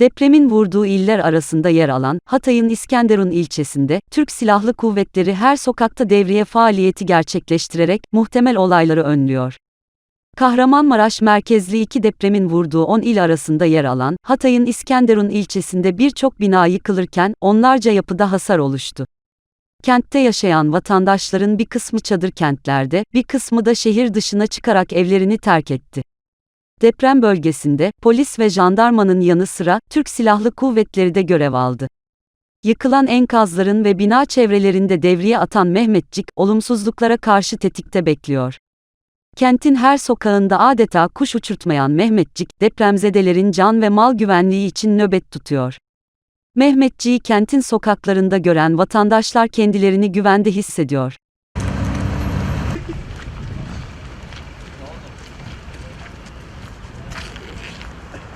Depremin vurduğu iller arasında yer alan Hatay'ın İskenderun ilçesinde Türk Silahlı Kuvvetleri her sokakta devriye faaliyeti gerçekleştirerek muhtemel olayları önlüyor. Kahramanmaraş merkezli iki depremin vurduğu 10 il arasında yer alan Hatay'ın İskenderun ilçesinde birçok bina yıkılırken onlarca yapıda hasar oluştu. Kentte yaşayan vatandaşların bir kısmı çadır kentlerde, bir kısmı da şehir dışına çıkarak evlerini terk etti. Deprem bölgesinde polis ve jandarmanın yanı sıra Türk Silahlı Kuvvetleri de görev aldı. Yıkılan enkazların ve bina çevrelerinde devriye atan Mehmetçik, olumsuzluklara karşı tetikte bekliyor. Kentin her sokağında adeta kuş uçurtmayan Mehmetçik, depremzedelerin can ve mal güvenliği için nöbet tutuyor. Mehmetçiği kentin sokaklarında gören vatandaşlar kendilerini güvende hissediyor.